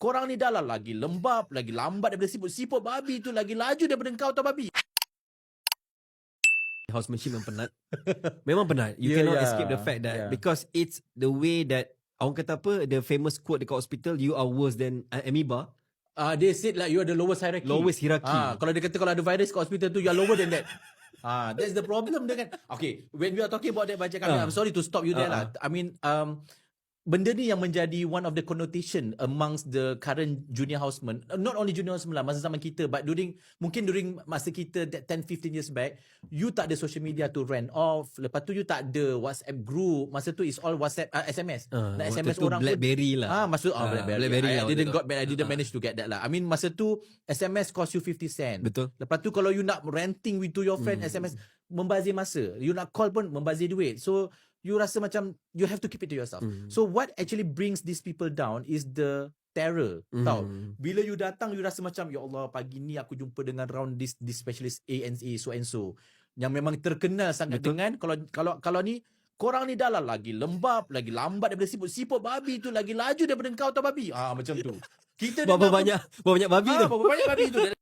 Korang ni dah lah lagi lembab, lagi lambat daripada siput. Siput babi tu lagi laju daripada kau tau babi. housemanship memang penat. memang penat. You Yeah, cannot yeah, escape the fact that yeah. because it's the way that orang kata apa the famous quote dekat hospital you are worse than uh, amoeba Ah, they said like you are the lowest hierarchy. lowest hierarchy Ah, kalau dia kata kalau ada virus kat hospital tu you are lower than that. Ah, that's the problem dengan. Okay, when we are talking about that baca kami, Ah. I'm sorry to stop you there Ah, lah. I mean, um, benda ni yang menjadi one of the connotation amongst the current junior houseman. Uh, Not only junior houseman lah, masa zaman kita, but during mungkin during masa kita that 10 15 years back, you tak ada social media to rent off. Lepas tu you tak ada WhatsApp group. Masa tu is all WhatsApp uh, SMS. Nak SMS tu orang pun Blackberry lah Ah, maksud ah, Ah, BlackBerry. BlackBerry I, lah I didn't tu. got I didn't Ah. manage to get that lah. I mean masa tu SMS cost you 50 cent. betul Lepas tu kalau you nak renting with to your friend Hmm. SMS membazir masa. You nak call pun membazir duit. So you rasa macam you have to keep it to yourself. Hmm. So what actually brings these people down is the terror. Hmm. Tahu? Bila you datang you rasa macam ya Allah pagi ni aku jumpa dengan round this this specialist A and A so and so yang memang terkenal sangat Betul. dengan kalau kalau kalau ni korang ni dah lah lagi lembab, lagi lambat daripada siput. Siput babi tu lagi laju daripada kau tau babi. Ah macam tu. Kita berapa banyak berapa banyak babi Ah, tu berapa banyak babi tu?